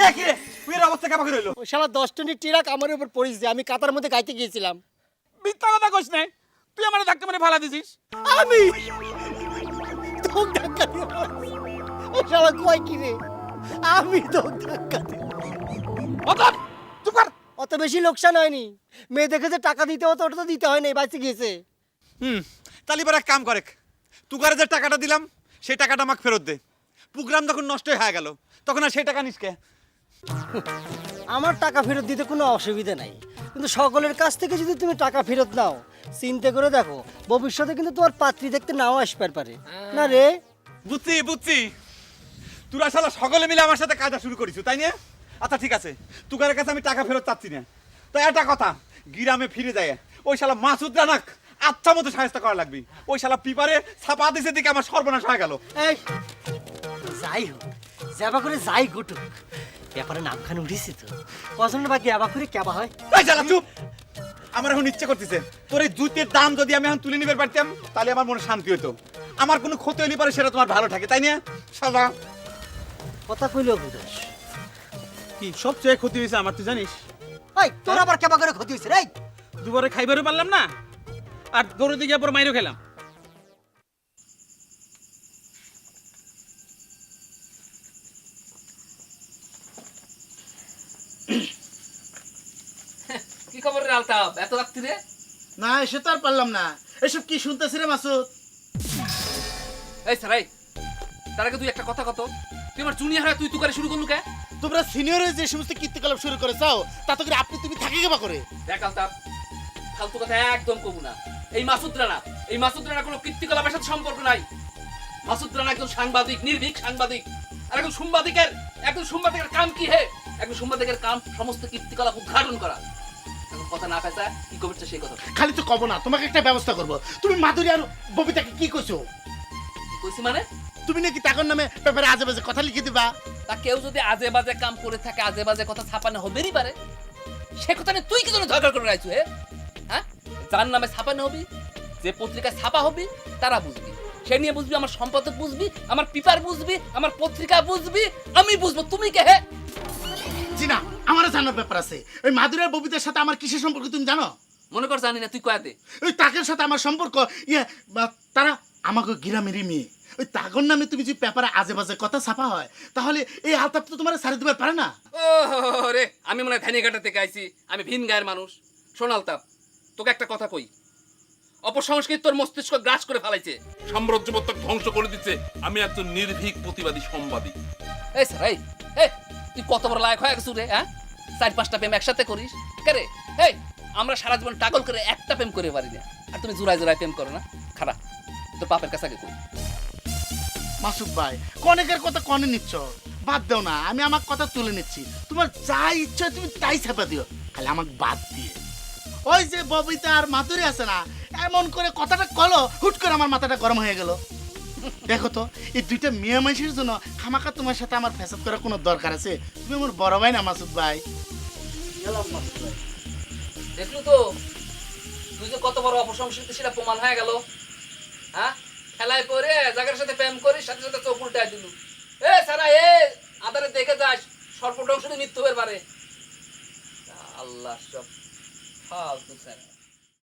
এ কি? রে অবস্থা কেমন রইল ওই শালা দশ টনি টিরাক আমার উপর পড়েছে আমি কাতার মধ্যে গাইতে গিয়েছিলাম। মিথ্যা কথা কইস নাই। তুই আমার ধাক্কা মেরে ফালা দিছিস। আমি? তোক ধাক্কা দিয়ে ওই শালা কয় কি রে? আমি তোক ধাক্কা দিয়ে অতএব চুপ কর। অত বেশি লোকসান হয়নি। মেয়ে দেখে যে টাকা দিতে হতো ওটা তো দিতে হয় নাই বাঁচে গিয়েছে। হুম তাহলে এবার এক কাম করে তুকারে যে টাকাটা দিলাম সেই টাকাটা আমাকে ফেরত দে। প্রোগ্রাম যখন নষ্ট হয়ে গেল তখন আর সেই টাকা নিসকে আমার টাকা ফেরত দিতে কোনো অসুবিধা নাই। কিন্তু সকলের কাছ থেকে যদি তুমি টাকা ফেরত নাও চিন্তা করে দেখো ভবিষ্যতে কিন্তু তোমার পাত্রী দেখতে নাও আসবার পারে। না রে? বুঝছি বুঝছি। তোরা শালা সকলে মিলে আমার সাথে কাজটা শুরু করিস তাই না? আচ্ছা ঠিক আছে। তুকারের কাছে আমি টাকা ফেরত চাচ্ছি না। তো একটা কথা গিরামে ফিরে যায়। ওই শালা মাসুদ রানাক আচ্ছা মতো সাহায্য করা লাগবে। ওই শালা পিপারে ছাপা দিছে দিকে আমার সর্বনাশ হয়ে গেল। এই যাই হোক যাবা করে যাই ঘটুক। ব্যাপারে নামখান উঠেছি তো। কজনের বাকি আবা করে কেবা হয়? এই চুপ! আমার এখন ইচ্ছে করতেছে তোর এই জুতের দাম যদি আমি এখন তুলে নিবে পারতাম তাহলে আমার মনে শান্তি হতো আমার কোনো ক্ষতি হইলে পারে সেটা তোমার ভালো থাকে তাই না? শালা। কথা কইলেও বুঝাস কি সবচেয়ে ক্ষতি হয়েছে আমার তুই জানিস? এই তোর আবার কেবা করে ক্ষতি হয়েছে রে? দুবারে খাইবারও পারলাম না আর গরু দিকে পর মাইরও খেলাম। খবর রে আলতাফ এত রাত্রিরে না এসে তো আর পারলাম না। এসব কি শুনতেছি রে মাসুদ? এই সারাই তার আগে তুই একটা কথা কত। তুই আমার জুনিয়র হয় তুই তুকারে শুরু করলু কে? তোমরা সিনিয়র যে সমস্ত কীর্তিকলাপ শুরু করে চাও তাতে করে আপনি তুমি থাকি গেবা করে? দেখ আলতাফ ফালতু কথা একদম কবু না। এই মাসুদ রানা এই মাসুদ রানা কোনো কীর্তিকলাপের সাথে সম্পর্ক নাই। মাসুদ রানা একজন সাংবাদিক নির্ভীক সাংবাদিক আর একজন সাংবাদিকের একজন সাংবাদিকের কাম কি হে? একজন সাংবাদিকের কাম সমস্ত কীর্তিকলাপ উদ্ঘাটন করা। কথা না পেঁচা কি করছে সেই কথা। খালি তো কব না তোমাকে একটা ব্যবস্থা করব। তুমি মাধুরী আর ববিতাকে কি কইছো? কইছি মানে? তুমি নাকি তাকর নামে পেপারে আজে বাজে কথা লিখে দিবা? তা কেউ যদি আজে বাজে কাম করে থাকে আজে বাজে কথা ছাপানো হবেই পারে। সে কথা নিয়ে তুই কি জন্য ঝগড়া করে রাখছো হে? হ্যাঁ? যার নামে ছাপানো হবি যে পত্রিকায় ছাপা হবি তারা বুঝবি। সে নিয়ে বুঝবি আমার সম্পাদক বুঝবি আমার পেপার বুঝবি আমার পত্রিকা বুঝবি আমি বুঝব। তুমি কে হে? জি না আমারও জানার ব্যাপার আছে। ওই ববিতার সাথে আমার কিসের সম্পর্ক তুমি জানো? মনে কর জানি না তুই কয়া দে। ওই তাকের সাথে আমার সম্পর্ক ইয়ে বা তারা আমাকে গ্রামেরই মেয়ে। ওই তাগর নামে তুমি যে পেপারে আজে বাজে কথা ছাপা হয় তাহলে এই আলতাপ তো তোমার সারি দিবার পারে না। ও রে আমি মনে হয় ধানিঘাটা থেকে আইছি আমি ভিন গায়ের মানুষ। সোনালতাপ তোকে একটা কথা কই। অপসংস্কৃত তোর মস্তিষ্ক গ্রাস করে ফেলাইছে। সাম্রাজ্যবত্তা ধ্বংস করে দিচ্ছে। আমি একজন নির্ভীক প্রতিবাদী সম্বাদী। এই স্যার এই এই। তুই কত বড় লায়ক হয়ে গেছিস রে হ্যাঁ? চার পাঁচটা প্রেম একসাথে করিস কে এই আমরা সারা জীবন টাগল করে একটা প্রেম করে পারি না। আর তুমি জোড়ায় জোড়ায় প্রেম করো না, খারাপ। তোর পাপের কাছে আগে কই? মাসুদ ভাই, কনেকের কথা কনে নিচ্ছ? বাদ দাও না, আমি আমার কথা তুলে নিচ্ছি। তোমার যা ইচ্ছা তুমি তাই ছাপা দিও, খালি আমাকে বাদ দিয়ে। ওই যে ববিতা আর মাধুরী আছে না, এমন করে কথাটা কলো, হুট করে আমার মাথাটা গরম হয়ে গেল। দেখো তো, এই দুইটা মেয়ে মানুষের জন্য খামাকা তোমার সাথে আমার ফ্যাসাদ করার কোনো দরকার আছে? তুমি আমার বড় ভাই না, মাসুদ ভাই? দেখলু তো, তুই যে কত বড় অপসংস্কৃত, সেটা প্রমাণ হয়ে গেল। হ্যাঁ? খেলায় পরে জায়গার সাথে প্রেম করিস, সাথে সাথে চোখ উল্টায় দিলু। এ, সারা, এ, আদারে দেখে যাস সর্বটা শুধু মৃত্যু পারে। আল্লাহ, সব ফালতু স্যার।